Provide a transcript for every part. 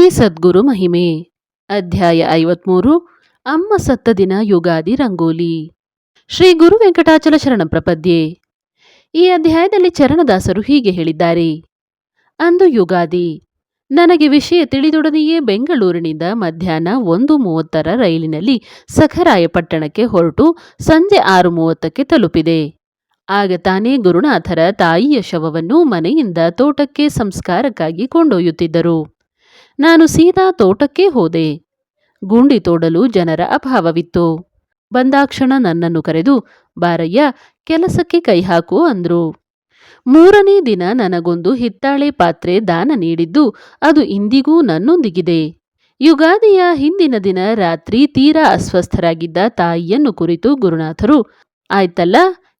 ಶ್ರೀ ಸದ್ಗುರು ಮಹಿಮೆ. ಅಧ್ಯಾಯ ಐವತ್ಮೂರು, ಅಮ್ಮ ಸತ್ತ ದಿನ ಯುಗಾದಿ ರಂಗೋಲಿ. ಶ್ರೀ ಗುರು ವೆಂಕಟಾಚಲ ಶರಣ ಪ್ರಪದ್ಯೆ. ಈ ಅಧ್ಯಾಯದಲ್ಲಿ ಚರಣದಾಸರು ಹೀಗೆ ಹೇಳಿದ್ದಾರೆ. ಅಂದು ಯುಗಾದಿ. ನನಗೆ ವಿಷಯ ತಿಳಿದೊಡನೆಯೇ ಬೆಂಗಳೂರಿನಿಂದ ಮಧ್ಯಾಹ್ನ ಒಂದು ಮೂವತ್ತರ ರೈಲಿನಲ್ಲಿ ಸಖರಾಯಪಟ್ಟಣಕ್ಕೆ ಹೊರಟು ಸಂಜೆ ಆರು ಮೂವತ್ತಕ್ಕೆ ತಲುಪಿದೆ. ಆಗ ತಾನೇ ಗುರುನಾಥರ ತಾಯಿಯ ಶವವನ್ನು ಮನೆಯಿಂದ ತೋಟಕ್ಕೆ ಸಂಸ್ಕಾರಕ್ಕಾಗಿ ಕೊಂಡೊಯ್ಯುತ್ತಿದ್ದರು. ನಾನು ಸೀದಾ ತೋಟಕ್ಕೆ ಹೋದೆ. ಗುಂಡಿ ತೋಡಲು ಜನರ ಅಭಾವವಿತ್ತು. ಬಂದಾಕ್ಷಣ ನನ್ನನ್ನು ಕರೆದು, ಬಾರಯ್ಯ, ಕೆಲಸಕ್ಕೆ ಕೈ ಹಾಕು ಅಂದ್ರು. ಮೂರನೇ ದಿನ ನನಗೊಂದು ಹಿತ್ತಾಳೆ ಪಾತ್ರೆ ದಾನ ನೀಡಿದ್ದು, ಅದು ಇಂದಿಗೂ ನನ್ನೊಂದಿಗಿದೆ. ಯುಗಾದಿಯ ಹಿಂದಿನ ದಿನ ರಾತ್ರಿ ತೀರಾ ಅಸ್ವಸ್ಥರಾಗಿದ್ದ ತಾಯಿಯನ್ನು ಕುರಿತು ಗುರುನಾಥರು, ಆಯ್ತಲ್ಲ,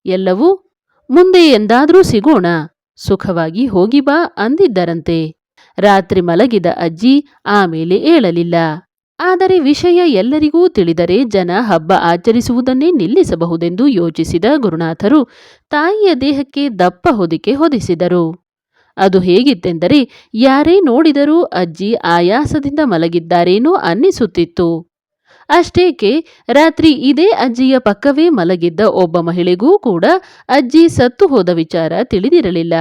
ಎಲ್ಲವೂ? ಮುಂದೆ ಎಂದಾದರೂ ಸಿಗೋಣ, ಸುಖವಾಗಿ ಹೋಗಿ ಬಾ ಅಂದಿದ್ದರಂತೆ. ರಾತ್ರಿ ಮಲಗಿದ ಅಜ್ಜಿ ಆಮೇಲೆ ಏಳಲಿಲ್ಲ. ಆದರೆ ವಿಷಯ ಎಲ್ಲರಿಗೂ ತಿಳಿದರೆ ಜನ ಹಬ್ಬ ಆಚರಿಸುವುದನ್ನೇ ನಿಲ್ಲಿಸಬಹುದೆಂದು ಯೋಚಿಸಿದ ಗುರುನಾಥರು ತಾಯಿಯ ದೇಹಕ್ಕೆ ದಪ್ಪ ಹೊದಿಕೆ ಹೊದಿಸಿದರು. ಅದು ಹೇಗಿತ್ತೆಂದರೆ ಯಾರೇ ನೋಡಿದರೂ ಅಜ್ಜಿ ಆಯಾಸದಿಂದ ಮಲಗಿದ್ದಾರೇನೋ ಅನ್ನಿಸುತ್ತಿತ್ತು. ಅಷ್ಟೇಕೆ ರಾತ್ರಿ ಇದೇ ಅಜ್ಜಿಯ ಪಕ್ಕವೇ ಮಲಗಿದ್ದ ಒಬ್ಬ ಮಹಿಳೆಗೂ ಕೂಡ ಅಜ್ಜಿ ಸತ್ತು ಹೋದ ವಿಚಾರ ತಿಳಿದಿರಲಿಲ್ಲ.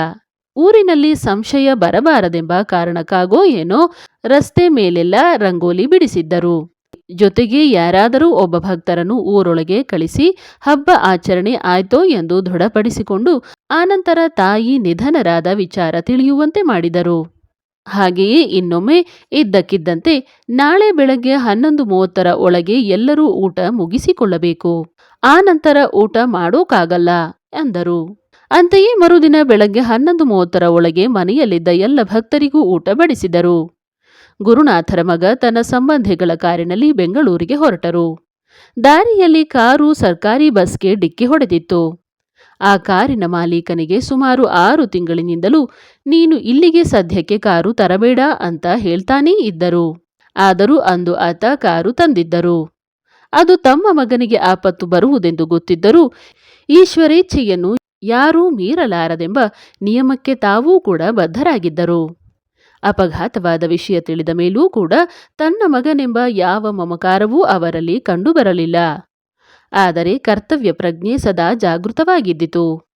ಊರಿನಲ್ಲಿ ಸಂಶಯ ಬರಬಾರದೆಂಬ ಕಾರಣಕ್ಕಾಗೋ ಏನೋ ರಸ್ತೆ ಮೇಲೆಲ್ಲ ರಂಗೋಲಿ ಬಿಡಿಸಿದ್ದರು. ಜೊತೆಗೆ ಯಾರಾದರೂ ಒಬ್ಬ ಭಕ್ತರನ್ನು ಊರೊಳಗೆ ಕಳಿಸಿ ಹಬ್ಬ ಆಚರಣೆ ಆಯ್ತೋ ಎಂದು ದೃಢಪಡಿಸಿಕೊಂಡು ಆನಂತರ ತಾಯಿ ನಿಧನರಾದ ವಿಚಾರ ತಿಳಿಯುವಂತೆ ಮಾಡಿದರು. ಹಾಗೆಯೇ ಇನ್ನೊಮ್ಮೆ ಇದ್ದಕ್ಕಿದ್ದಂತೆ ನಾಳೆ ಬೆಳಗ್ಗೆ ಹನ್ನೊಂದು ಮೂವತ್ತರ ಒಳಗೆ ಎಲ್ಲರೂ ಊಟ ಮುಗಿಸಿಕೊಳ್ಳಬೇಕು. ಆ ನಂತರ ಊಟ ಮಾಡೋಕ್ಕಾಗಲ್ಲ ಎಂದರು ಅಂತೆಯೇ ಮರುದಿನ ಬೆಳಗ್ಗೆ ಹನ್ನೊಂದು ಮೂವತ್ತರ ಒಳಗೆ ಮನೆಯಲ್ಲಿದ್ದ ಎಲ್ಲ ಭಕ್ತರಿಗೂ ಊಟ ಬಡಿಸಿದರು. ಗುರುನಾಥರ ಮಗ ತನ್ನ ಸಂಬಂಧಿಗಳ ಕಾರಿನಲ್ಲಿ ಬೆಂಗಳೂರಿಗೆ ಹೊರಟರು. ದಾರಿಯಲ್ಲಿ ಕಾರು, ಸರ್ಕಾರಿ ಬಸ್ಗೆ ಡಿಕ್ಕಿ ಹೊಡೆದಿತ್ತು. ಆ ಕಾರಿನ ಮಾಲೀಕನಿಗೆ ಸುಮಾರು ಆರು ತಿಂಗಳಿನಿಂದಲೂ, ನೀನು ಇಲ್ಲಿಗೆ ಸದ್ಯಕ್ಕೆ ಕಾರು ತರಬೇಡ ಅಂತ ಹೇಳ್ತಾನೇ ಇದ್ದರು. ಆದರೂ ಅಂದು ಆತ ಕಾರು ತಂದಿದ್ದರು. ಅದು ತಮ್ಮ ಮಗನಿಗೆ ಆಪತ್ತು ಬರುವುದೆಂದು ಗೊತ್ತಿದ್ದರೂ, ಈಶ್ವರೇಚ್ಛೆಯನ್ನು ಯಾರೂ ಮೀರಲಾರದೆಂಬ ನಿಯಮಕ್ಕೆ ತಾವೂ ಕೂಡ ಬದ್ಧರಾಗಿದ್ದರು. ಅಪಘಾತವಾದ ವಿಷಯ ತಿಳಿದ ಮೇಲೂ ಕೂಡ ತನ್ನ ಮಗನೆಂಬ ಯಾವ ಮಮಕಾರವೂ ಅವರಲ್ಲಿ ಕಂಡುಬರಲಿಲ್ಲ. ಆದರೆ ಕರ್ತವ್ಯ ಪ್ರಜ್ಞೆ ಸದಾ ಜಾಗೃತವಾಗಿದ್ದಿತು.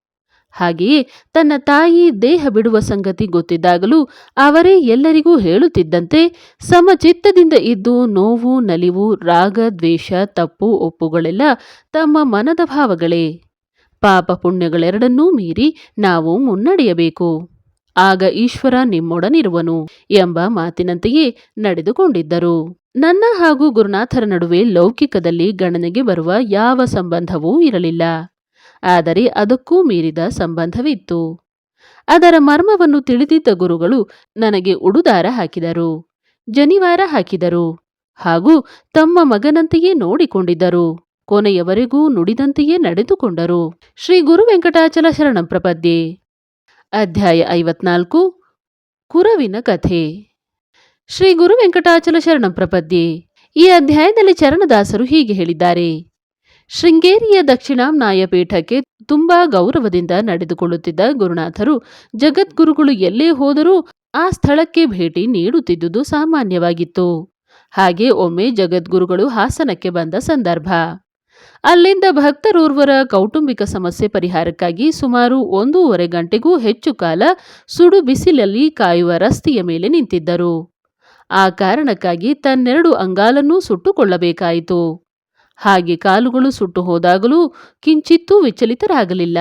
ಹಾಗೆಯೇ ತನ್ನ ತಾಯಿ ದೇಹ ಬಿಡುವ ಸಂಗತಿ ಗೊತ್ತಿದ್ದಾಗಲೂ ಅವರೇ ಎಲ್ಲರಿಗೂ ಹೇಳುತ್ತಿದ್ದಂತೆ ಸಮಚಿತ್ತದಿಂದ ಇದ್ದು ನೋವು, ನಲಿವು, ರಾಗ, ದ್ವೇಷ, ತಪ್ಪು, ಒಪ್ಪುಗಳೆಲ್ಲ ತಮ್ಮ ಮನದ ಭಾವಗಳೇ. ಪಾಪ ಪುಣ್ಯಗಳೆರಡನ್ನೂ ಮೀರಿ ನಾವು ಮುನ್ನಡೆಯಬೇಕು. ಆಗ ಈಶ್ವರ ನಿಮ್ಮೊಡನಿರುವನು ಎಂಬ ಮಾತಿನಂತೆಯೇ ನಡೆದುಕೊಂಡಿದ್ದರು. ನನ್ನ ಹಾಗೂ ಗುರುನಾಥರ ನಡುವೆ ಲೌಕಿಕದಲ್ಲಿ ಗಣನೆಗೆ ಬರುವ ಯಾವ ಸಂಬಂಧವೂ ಇರಲಿಲ್ಲ. ಆದರೆ ಅದಕ್ಕೂ ಮೀರಿದ ಸಂಬಂಧವಿತ್ತು. ಅದರ ಮರ್ಮವನ್ನು ತಿಳಿದಿದ್ದ ಗುರುಗಳು ನನಗೆ ಉಡುದಾರ ಹಾಕಿದರು, ಜನಿವಾರ ಹಾಕಿದರು ಹಾಗೂ ತಮ್ಮ ಮಗನಂತೆಯೇ ನೋಡಿಕೊಂಡಿದ್ದರು. ಕೊನೆಯವರೆಗೂ ನುಡಿದಂತೆಯೇ ನಡೆದುಕೊಂಡರು. ಶ್ರೀ ಗುರು ವೆಂಕಟಾಚಲ ಶರಣ ಪ್ರಪದ್ಯೆ. ಅಧ್ಯಾಯ ಐವತ್ನಾಲ್ಕು. ಕುರವಿನ ಕಥೆ. ಶ್ರೀ ಗುರು ವೆಂಕಟಾಚಲ ಶರಣ ಪ್ರಪದ್ಯೆ. ಈ ಅಧ್ಯಾಯದಲ್ಲಿ ಚರಣದಾಸರು ಹೀಗೆ ಹೇಳಿದ್ದಾರೆ. ಶೃಂಗೇರಿಯ ದಕ್ಷಿಣ ಪೀಠಕ್ಕೆ ತುಂಬಾ ಗೌರವದಿಂದ ನಡೆದುಕೊಳ್ಳುತ್ತಿದ್ದ ಗುರುನಾಥರು ಜಗದ್ಗುರುಗಳು ಎಲ್ಲೇ ಹೋದರೂ ಆ ಸ್ಥಳಕ್ಕೆ ಭೇಟಿ ನೀಡುತ್ತಿದ್ದುದು ಸಾಮಾನ್ಯವಾಗಿತ್ತು. ಹಾಗೆ ಒಮ್ಮೆ ಜಗದ್ಗುರುಗಳು ಹಾಸನಕ್ಕೆ ಬಂದ ಸಂದರ್ಭ. ಅಲ್ಲಿಂದ ಭಕ್ತರೋರ್ವರ ಕೌಟುಂಬಿಕ ಸಮಸ್ಯೆ ಪರಿಹಾರಕ್ಕಾಗಿ ಸುಮಾರು ಒಂದೂವರೆ ಗಂಟೆಗೂ ಹೆಚ್ಚು ಕಾಲ ಸುಡು ಬಿಸಿಲಲ್ಲಿ ಕಾಯುವ ರಸ್ತೆಯ ಮೇಲೆ ನಿಂತಿದ್ದರು. ಆ ಕಾರಣಕ್ಕಾಗಿ ತನ್ನೆರಡು ಅಂಗಾಲನ್ನೂ ಸುಟ್ಟುಕೊಳ್ಳಬೇಕಾಯಿತು. ಹಾಗೆ ಕಾಲುಗಳು ಸುಟ್ಟು ಹೋದಾಗಲೂ ಕಿಂಚಿತ್ತೂ ವಿಚಲಿತರಾಗಲಿಲ್ಲ.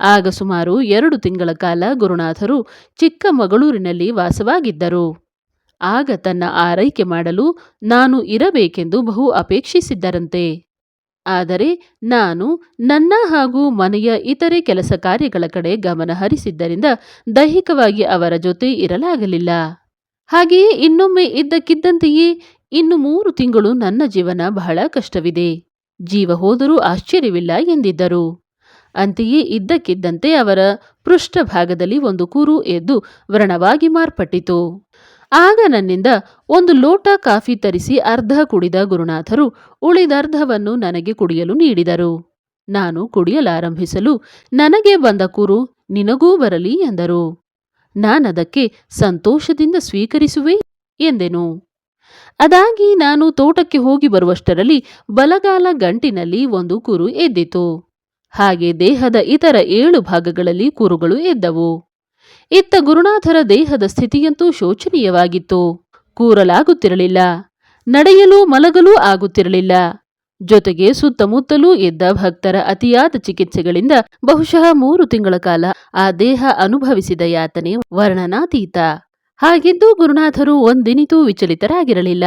ಆಗ ಸುಮಾರು ಎರಡು ತಿಂಗಳ ಕಾಲ ಗುರುನಾಥರು ಚಿಕ್ಕಮಗಳೂರಿನಲ್ಲಿ ವಾಸವಾಗಿದ್ದರು. ಆಗ ತನ್ನ ಆರೈಕೆ ಮಾಡಲು ನಾನು ಇರಬೇಕೆಂದು ಬಹು ಅಪೇಕ್ಷಿಸಿದ್ದರಂತೆ. ಆದರೆ ನಾನು ನನ್ನ ಹಾಗೂ ಮನೆಯ ಇತರೆ ಕೆಲಸ ಕಾರ್ಯಗಳ ಕಡೆ ಗಮನ ಹರಿಸಿದ್ದರಿಂದ ದೈಹಿಕವಾಗಿ ಅವರ ಜೊತೆ ಇರಲಾಗಲಿಲ್ಲ. ಹಾಗೆಯೇ ಇನ್ನೊಮ್ಮೆ ಇದ್ದಕ್ಕಿದ್ದಂತೆಯೇ ಇನ್ನು ಮೂರು ತಿಂಗಳು ನನ್ನ ಜೀವನ ಬಹಳ ಕಷ್ಟವಿದೆ. ಜೀವ ಹೋದರೂ ಆಶ್ಚರ್ಯವಿಲ್ಲ ಎಂದಿದ್ದರು. ಅಂತೆಯೇ ಇದ್ದಕ್ಕಿದ್ದಂತೆ ಅವರ ಪೃಷ್ಠಭಾಗದಲ್ಲಿ ಒಂದು ಕುರು ಎದ್ದು ವ್ರಣವಾಗಿ ಮಾರ್ಪಟ್ಟಿತು. ಆಗ ನನ್ನಿಂದ ಒಂದು ಲೋಟ ಕಾಫಿ ತರಿಸಿ ಅರ್ಧ ಕುಡಿದ ಗುರುನಾಥರು ಉಳಿದರ್ಧವನ್ನು ನನಗೆ ಕುಡಿಯಲು ನೀಡಿದರು. ನಾನು ಕುಡಿಯಲಾರಂಭಿಸಲು ನನಗೆ ಬಂದ ಕುರು, ನಿನಗೂ ಬರಲಿ ಎಂದರು. ನಾನದಕ್ಕೆ ಸಂತೋಷದಿಂದ ಸ್ವೀಕರಿಸುವೆ ಎಂದೆನು. ಅದಾಗಿ ನಾನು ತೋಟಕ್ಕೆ ಹೋಗಿ ಬರುವಷ್ಟರಲ್ಲಿ ಬಲಗಾಲ ಗಂಟಿನಲ್ಲಿ ಒಂದು ಕುರು ಎದ್ದಿತು. ಹಾಗೆ ದೇಹದ ಇತರ ಏಳು ಭಾಗಗಳಲ್ಲಿ ಕುರುಗಳು ಎದ್ದವು. ಇತ್ತ ಗುರುನಾಥರ ದೇಹದ ಸ್ಥಿತಿಯಂತೂ ಶೋಚನೀಯವಾಗಿತ್ತು. ಕೂರಲಾಗುತ್ತಿರಲಿಲ್ಲ. ನಡೆಯಲು ಮಲಗಲೂ ಆಗುತ್ತಿರಲಿಲ್ಲ. ಜೊತೆಗೆ ಸುತ್ತಮುತ್ತಲೂ ಇದ್ದ ಭಕ್ತರ ಅತಿಯಾದ ಚಿಕಿತ್ಸೆಗಳಿಂದ ಬಹುಶಃ ಮೂರು ತಿಂಗಳ ಕಾಲ ಆ ದೇಹ ಅನುಭವಿಸಿದ ಯಾತನೆ ವರ್ಣನಾತೀತ. ಹಾಗಿದ್ದು ಗುರುನಾಥರು ಒಂದಿನಿತೂ ವಿಚಲಿತರಾಗಿರಲಿಲ್ಲ.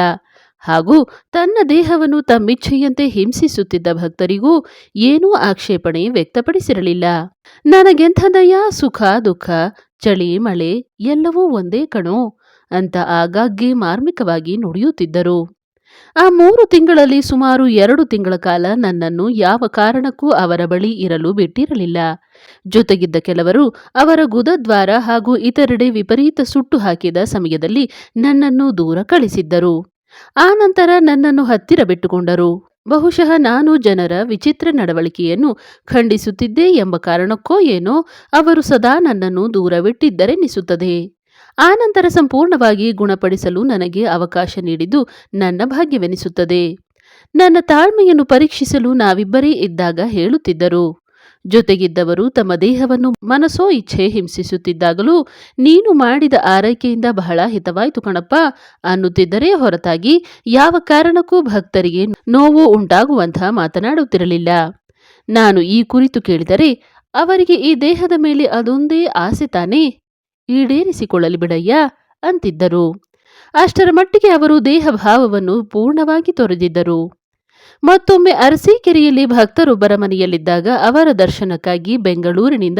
ಹಾಗೂ ತನ್ನ ದೇಹವನ್ನು ತಮ್ಮಿಚ್ಛೆಯಂತೆ ಹಿಂಸಿಸುತ್ತಿದ್ದ ಭಕ್ತರಿಗೂ ಏನೂ ಆಕ್ಷೇಪಣೆ ವ್ಯಕ್ತಪಡಿಸಿರಲಿಲ್ಲ. ನನಗೆಂಥ ದಯ ಸುಖ, ದುಃಖ, ಚಳಿ, ಮಳೆ ಎಲ್ಲವೂ ಒಂದೇ ಕಣೋ ಅಂತ ಆಗಾಗ್ಗೆ ಮಾರ್ಮಿಕವಾಗಿ ನುಡಿಯುತ್ತಿದ್ದರು. ಆ ಮೂರು ತಿಂಗಳಲ್ಲಿ ಸುಮಾರು ಎರಡು ತಿಂಗಳ ಕಾಲ ನನ್ನನ್ನು ಯಾವ ಕಾರಣಕ್ಕೂ ಅವರ ಬಳಿ ಇರಲು ಬಿಟ್ಟಿರಲಿಲ್ಲ. ಜೊತೆಗಿದ್ದ ಕೆಲವರು ಅವರ ಗುದದ್ವಾರ ಹಾಗೂ ಇತರೆಡೆ ವಿಪರೀತ ಸುಟ್ಟು ಹಾಕಿದ ಸಮಯದಲ್ಲಿ ನನ್ನನ್ನು ದೂರ ಕಳಿಸಿದ್ದರು. ಆ ನಂತರ ನನ್ನನ್ನು ಹತ್ತಿರ ಬಿಟ್ಟುಕೊಂಡರು. ಬಹುಶಃ ನಾನು ಜನರ ವಿಚಿತ್ರ ನಡವಳಿಕೆಯನ್ನು ಖಂಡಿಸುತ್ತಿದ್ದೆ ಎಂಬ ಕಾರಣಕ್ಕೋ ಏನೋ ಅವರು ಸದಾ ನನ್ನನ್ನು ದೂರವಿಟ್ಟಿದ್ದರೆನಿಸುತ್ತದೆ. ಆನಂತರ ಸಂಪೂರ್ಣವಾಗಿ ಗುಣಪಡಿಸಲು ನನಗೆ ಅವಕಾಶ ನೀಡಿದ್ದು ನನ್ನ ಭಾಗ್ಯವೆನಿಸುತ್ತದೆ. ನನ್ನ ತಾಳ್ಮೆಯನ್ನು ಪರೀಕ್ಷಿಸಲು ನಾವಿಬ್ಬರೇ ಇದ್ದಾಗ ಹೇಳುತ್ತಿದ್ದರು. ಜೊತೆಗಿದ್ದವರು ತಮ್ಮ ದೇಹವನ್ನು ಮನಸೋ ಇಚ್ಛೆ ಹಿಂಸಿಸುತ್ತಿದ್ದಾಗಲೂ, ನೀನು ಮಾಡಿದ ಆರೈಕೆಯಿಂದ ಬಹಳ ಹಿತವಾಯಿತು ಕಣಪ್ಪ ಅನ್ನುತ್ತಿದ್ದರೆ ಹೊರತಾಗಿ, ಯಾವ ಕಾರಣಕ್ಕೂ ಭಕ್ತರಿಗೆ ನೋವು ಉಂಟಾಗುವಂತಹ ಮಾತನಾಡುತ್ತಿರಲಿಲ್ಲ. ನಾನು ಈ ಕುರಿತು ಕೇಳಿದರೆ, ಅವರಿಗೆ ಈ ದೇಹದ ಮೇಲೆ ಅದೊಂದೇ ಆಸೆ ತಾನೇ? ಈಡೇರಿಸಿಕೊಳ್ಳಲಿ ಬಿಡಯ್ಯ ಅಂತಿದ್ದರು. ಅಷ್ಟರ ಮಟ್ಟಿಗೆ ಅವರು ದೇಹ ಭಾವವನ್ನು ಪೂರ್ಣವಾಗಿ ತೊರೆದಿದ್ದರು. ಮತ್ತೊಮ್ಮೆ ಅರಸೀಕೆರೆಯಲ್ಲಿ ಭಕ್ತರೊಬ್ಬರ ಮನೆಯಲ್ಲಿದ್ದಾಗ ಅವರ ದರ್ಶನಕ್ಕಾಗಿ ಬೆಂಗಳೂರಿನಿಂದ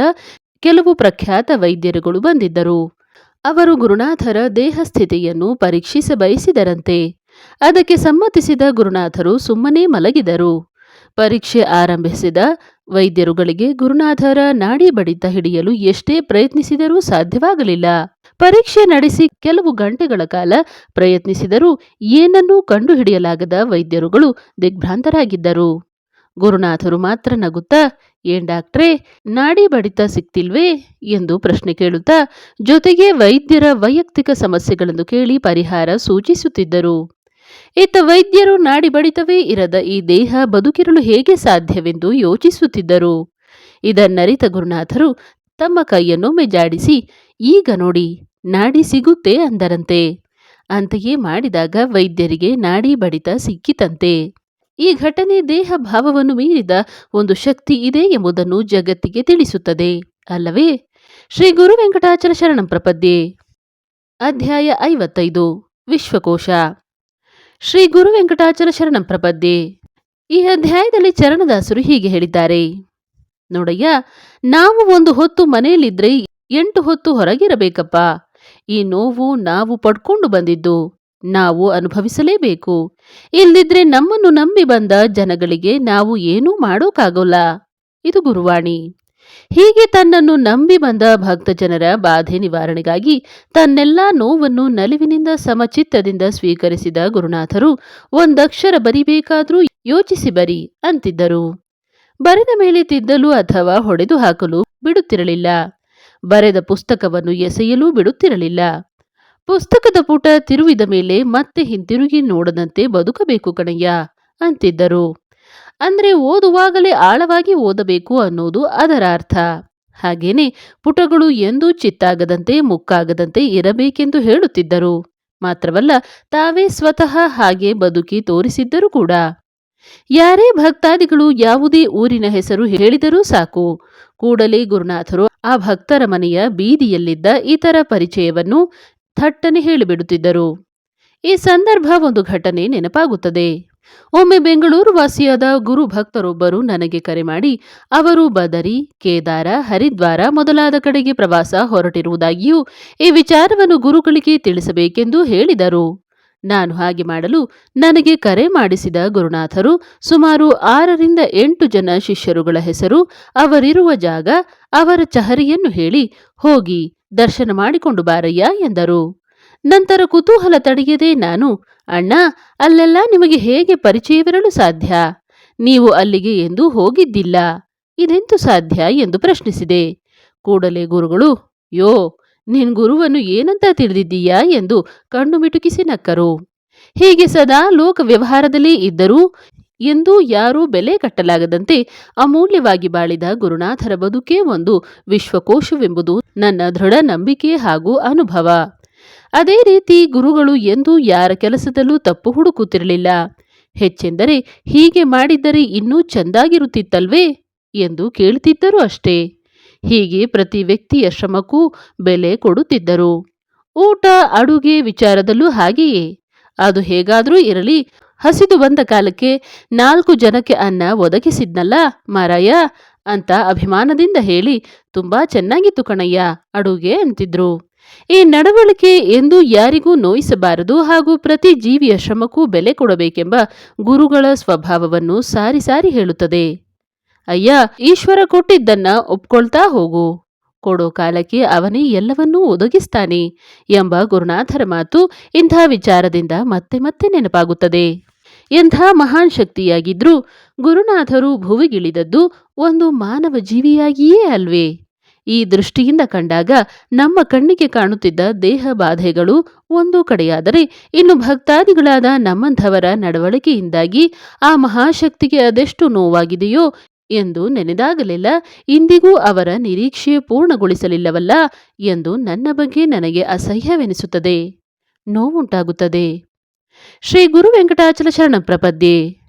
ಕೆಲವು ಪ್ರಖ್ಯಾತ ವೈದ್ಯರುಗಳು ಬಂದಿದ್ದರು. ಅವರು ಗುರುನಾಥರ ದೇಹ ಸ್ಥಿತಿಯನ್ನು ಪರೀಕ್ಷಿಸ ಬಯಸಿದರಂತೆ. ಅದಕ್ಕೆ ಸಮ್ಮತಿಸಿದ ಗುರುನಾಥರು ಸುಮ್ಮನೆ ಮಲಗಿದರು. ಪರೀಕ್ಷೆ ಆರಂಭಿಸಿದ ವೈದ್ಯರುಗಳಿಗೆ ಗುರುನಾಥರ ನಾಡಿ ಬಡಿತ ಹಿಡಿಯಲು ಎಷ್ಟೇ ಪ್ರಯತ್ನಿಸಿದರೂ ಸಾಧ್ಯವಾಗಲಿಲ್ಲ. ಪರೀಕ್ಷೆ ನಡೆಸಿ ಕೆಲವು ಗಂಟೆಗಳ ಕಾಲ ಪ್ರಯತ್ನಿಸಿದರೂ ಏನನ್ನೂ ಕಂಡುಹಿಡಿಯಲಾಗದ ವೈದ್ಯರುಗಳು ದಿಗ್ಭ್ರಾಂತರಾಗಿದ್ದರು. ಗುರುನಾಥರು ಮಾತ್ರ ನಗುತ್ತಾ, ಏನ್ ಡಾಕ್ಟ್ರೇ, ನಾಡಿ ಬಡಿತ ಸಿಕ್ತಿಲ್ವೇ? ಎಂದು ಪ್ರಶ್ನೆ ಕೇಳುತ್ತಾ, ಜೊತೆಗೆ ವೈದ್ಯರ ವೈಯಕ್ತಿಕ ಸಮಸ್ಯೆಗಳನ್ನು ಕೇಳಿ ಪರಿಹಾರ ಸೂಚಿಸುತ್ತಿದ್ದರು. ಇತ್ತ ವೈದ್ಯರು ನಾಡಿ ಬಡಿತವೇ ಇರದ ಈ ದೇಹ ಬದುಕಿರಲು ಹೇಗೆ ಸಾಧ್ಯವೆಂದು ಯೋಚಿಸುತ್ತಿದ್ದರು? ಇದನ್ನರಿತ ಗುರುನಾಥರು ತಮ್ಮ ಕೈಯನ್ನು ಜಾಡಿಸಿ ಈಗ ನೋಡಿ, ನಾಡಿ ಸಿಗುತ್ತೆ ಅಂದರಂತೆ. ಅಂತೆಯೇ ಮಾಡಿದಾಗ ವೈದ್ಯರಿಗೆ ನಾಡಿ ಬಡಿತ ಸಿಕ್ಕಿತಂತೆ. ಈ ಘಟನೆ ದೇಹ ಭಾವವನ್ನು ಮೀರಿದ ಒಂದು ಶಕ್ತಿ ಇದೆ ಎಂಬುದನ್ನು ಜಗತ್ತಿಗೆ ತಿಳಿಸುತ್ತದೆ, ಅಲ್ಲವೇ? ಶ್ರೀ ಗುರು ವೆಂಕಟಾಚಲ ಶರಣಂ ಪ್ರಪದ್ಯೆ. ಅಧ್ಯಾಯ ಐವತ್ತೈದು, ವಿಶ್ವಕೋಶ. ಶ್ರೀ ಗುರು ವೆಂಕಟಾಚಲ ಶರಣಂ ಪ್ರಪದ್ಯೆ. ಈ ಅಧ್ಯಾಯದಲ್ಲಿ ಚರಣದಾಸರು ಹೀಗೆ ಹೇಳಿದ್ದಾರೆ. ನೋಡಯ್ಯ, ನಾವು ಒಂದು ಹೊತ್ತು ಮನೆಯಲ್ಲಿದ್ರೆ ಎಂಟು ಹೊತ್ತು ಹೊರಗಿರಬೇಕಪ್ಪ. ಈ ನೋವು ನಾವು ಪಡ್ಕೊಂಡು ಬಂದಿದ್ದು ನಾವು ಅನುಭವಿಸಲೇಬೇಕು. ಇಲ್ದಿದ್ರೆ ನಮ್ಮನ್ನು ನಂಬಿ ಬಂದ ಜನಗಳಿಗೆ ನಾವು ಏನೂ ಮಾಡೋಕ್ಕಾಗೋಲ್ಲ. ಇದು ಗುರುವಾಣಿ. ಹೀಗೆ ತನ್ನನ್ನು ನಂಬಿ ಬಂದ ಭಕ್ತ ಜನರ ಬಾಧೆ ನಿವಾರಣೆಗಾಗಿ ತನ್ನೆಲ್ಲಾ ನೋವನ್ನು ನಲಿವಿನಿಂದ ಸಮಚಿತ್ತದಿಂದ ಸ್ವೀಕರಿಸಿದ ಗುರುನಾಥರು ಒಂದಕ್ಷರ ಬರಿಬೇಕಾದ್ರೂ ಯೋಚಿಸಿ ಬರಿ ಅಂತಿದ್ದರು. ಬರೆದ ಮೇಲೆ ತಿದ್ದಲು ಅಥವಾ ಹೊಡೆದು ಹಾಕಲು ಬಿಡುತ್ತಿರಲಿಲ್ಲ. ಬರೆದ ಪುಸ್ತಕವನ್ನು ಎಸೆಯಲೂ ಬಿಡುತ್ತಿರಲಿಲ್ಲ. ಪುಸ್ತಕದ ಪುಟ ತಿರುವಿದ ಮೇಲೆ ಮತ್ತೆ ಹಿಂತಿರುಗಿ ನೋಡದಂತೆ ಬದುಕಬೇಕು ಕಣಯ್ಯ, ಅಂತಿದ್ದರು. ಅಂದ್ರೆ ಓದುವಾಗಲೇ ಆಳವಾಗಿ ಓದಬೇಕು ಅನ್ನೋದು ಅದರ ಅರ್ಥ. ಹಾಗೇನೆ ಪುಟಗಳು ಎಂದೂ ಚಿತ್ತಾಗದಂತೆ ಮುಕ್ಕಾಗದಂತೆ ಇರಬೇಕೆಂದು ಹೇಳುತ್ತಿದ್ದರು. ಮಾತ್ರವಲ್ಲ ತಾವೇ ಸ್ವತಃ ಹಾಗೆ ಬದುಕಿ ತೋರಿಸಿದ್ದರು ಕೂಡ. ಯಾರೇ ಭಕ್ತಾದಿಗಳು ಯಾವುದೇ ಊರಿನ ಹೆಸರು ಹೇಳಿದರೂ ಸಾಕು. ಕೂಡಲೇ ಗುರುನಾಥರು ಆ ಭಕ್ತರ ಮನೆಯ ಬೀದಿಯಲ್ಲಿದ್ದ ಇತರ ಪರಿಚಯವನ್ನು ಥಟ್ಟನೆ ಹೇಳಿಬಿಡುತ್ತಿದ್ದರು. ಈ ಸಂದರ್ಭ ಒಂದು ಘಟನೆ ನೆನಪಾಗುತ್ತದೆ. ಒಮ್ಮೆ ಬೆಂಗಳೂರು ವಾಸಿಯಾದ ಗುರು ಭಕ್ತರೊಬ್ಬರು ನನಗೆ ಕರೆ ಮಾಡಿ, ಅವರು ಬದರಿ, ಕೇದಾರ, ಹರಿದ್ವಾರ ಮೊದಲಾದ ಕಡೆಗೆ ಪ್ರವಾಸ ಹೊರಟಿರುವುದಾಗಿಯೂ ಈ ವಿಚಾರವನ್ನು ಗುರುಗಳಿಗೆ ತಿಳಿಸಬೇಕೆಂದು ಹೇಳಿದರು. ನಾನು ಹಾಗೆ ಮಾಡಲು ನನಗೆ ಕರೆ ಮಾಡಿಸಿದ ಗುರುನಾಥರು ಸುಮಾರು ಆರರಿಂದ ಎಂಟು ಜನ ಶಿಷ್ಯರುಗಳ ಹೆಸರು ಅವರಿರುವ ಜಾಗ ಅವರ ಚಹರಿಯನ್ನು ಹೇಳಿ ಹೋಗಿ ದರ್ಶನ ಮಾಡಿಕೊಂಡು ಬಾರಯ್ಯ ಎಂದರು. ನಂತರ ಕುತೂಹಲ ತಡೆಯದೆ ನಾನು, ಅಣ್ಣ, ಅಲ್ಲೆಲ್ಲ ನಿಮಗೆ ಹೇಗೆ ಪರಿಚಯವಿರಲು ಸಾಧ್ಯ? ನೀವು ಅಲ್ಲಿಗೆ ಎಂದು ಹೋಗಿದ್ದಿಲ್ಲ. ಇದೆಂತು ಸಾಧ್ಯ? ಎಂದು ಪ್ರಶ್ನಿಸಿದೆ. ಕೂಡಲೇ ಗುರುಗಳು, ಯೋ ನಿನ್ ಗುರುವನ್ನು ಏನಂತ ತಿಳಿದಿದ್ದೀಯಾ ಎಂದು ಕಣ್ಣು ಮಿಟುಕಿಸಿ ನಕ್ಕರು. ಹೀಗೆ ಸದಾ ಲೋಕ ವ್ಯವಹಾರದಲ್ಲಿ ಇದ್ದರೂ ಎಂದೂ ಯಾರೂ ಬೆಲೆ ಕಟ್ಟಲಾಗದಂತೆ ಅಮೂಲ್ಯವಾಗಿ ಬಾಳಿದ ಗುರುನಾಥರ ಬದುಕೇ ಒಂದು ವಿಶ್ವಕೋಶವೆಂಬುದು ನನ್ನ ದೃಢ ನಂಬಿಕೆ ಹಾಗೂ ಅನುಭವ. ಅದೇ ರೀತಿ ಗುರುಗಳು ಎಂದೂ ಯಾರ ಕೆಲಸದಲ್ಲೂ ತಪ್ಪು ಹುಡುಕುತ್ತಿರಲಿಲ್ಲ. ಹೆಚ್ಚೆಂದರೆ ಹೀಗೆ ಮಾಡಿದ್ದರೆ ಇನ್ನೂ ಚೆಂದಾಗಿರುತ್ತಿತ್ತಲ್ವೇ ಎಂದು ಕೇಳುತ್ತಿದ್ದರು ಅಷ್ಟೇ. ಹೀಗೆ ಪ್ರತಿ ವ್ಯಕ್ತಿಯ ಶ್ರಮಕ್ಕೂ ಬೆಲೆ ಕೊಡುತ್ತಿದ್ದರು. ಊಟ ಅಡುಗೆ ವಿಚಾರದಲ್ಲೂ ಹಾಗೆಯೇ. ಅದು ಹೇಗಾದರೂ ಇರಲಿ, ಹಸಿದು ಬಂದ ಕಾಲಕ್ಕೆ ನಾಲ್ಕು ಜನಕ್ಕೆ ಅನ್ನ ಒದಗಿಸಿದ್ನಲ್ಲ ಮಾರಾಯ, ಅಂತ ಅಭಿಮಾನದಿಂದ ಹೇಳಿ ತುಂಬಾ ಚೆನ್ನಾಗಿತ್ತು ಕಣಯ್ಯ, ಅಡುಗೆ ಅಂತಿದ್ರು. ಈ ನಡವಳಿಕೆ ಎಂದು ಯಾರಿಗೂ ನೋಯಿಸಬಾರದು ಹಾಗೂ ಪ್ರತಿ ಜೀವಿಯ ಶ್ರಮಕ್ಕೂ ಬೆಲೆ ಕೊಡಬೇಕೆಂಬ ಗುರುಗಳ ಸ್ವಭಾವವನ್ನು ಸಾರಿ ಸಾರಿ ಹೇಳುತ್ತದೆ. ಅಯ್ಯ, ಈಶ್ವರ ಕೊಟ್ಟಿದ್ದನ್ನ ಒಪ್ಕೊಳ್ತಾ ಹೋಗು. ಕೊಡೋ ಕಾಲಕ್ಕೆ ಅವನೇ ಎಲ್ಲವನ್ನೂ ಒದಗಿಸ್ತಾನೆ ಎಂಬ ಗುರುನಾಥರ ಮಾತು ಇಂಥ ವಿಚಾರದಿಂದ ಮತ್ತೆ ಮತ್ತೆ ನೆನಪಾಗುತ್ತದೆ. ಎಂಥ ಮಹಾನ್ ಶಕ್ತಿಯಾಗಿದ್ರೂ ಗುರುನಾಥರು ಭುವಿಗಿಳಿದದ್ದು ಒಂದು ಮಾನವ ಜೀವಿಯಾಗಿಯೇ ಅಲ್ವೇ. ಈ ದೃಷ್ಟಿಯಿಂದ ಕಂಡಾಗ ನಮ್ಮ ಕಣ್ಣಿಗೆ ಕಾಣುತ್ತಿದ್ದ ದೇಹ ಬಾಧೆಗಳು ಒಂದು ಕಡೆಯಾದರೆ ಇನ್ನು ಭಕ್ತಾದಿಗಳಾದ ನಮ್ಮಂಥವರ ನಡವಳಿಕೆಯಿಂದಾಗಿ ಆ ಮಹಾಶಕ್ತಿಗೆ ಅದೆಷ್ಟು ನೋವಾಗಿದೆಯೋ ಎಂದು ನೆನೆದಾಗಲೆಲ್ಲ. ಇಂದಿಗೂ ಅವರ ನಿರೀಕ್ಷೆ ಪೂರ್ಣಗೊಳಿಸಲಿಲ್ಲವಲ್ಲ ಎಂದು ನನ್ನ ಬಗ್ಗೆ ನನಗೆ ಅಸಹ್ಯವೆನಿಸುತ್ತದೆ. ನೋವುಂಟಾಗುತ್ತದೆ. ಶ್ರೀ ಗುರು ವೆಂಕಟಾಚಲ ಶರಣ ಪ್ರಪದ್ಯೆ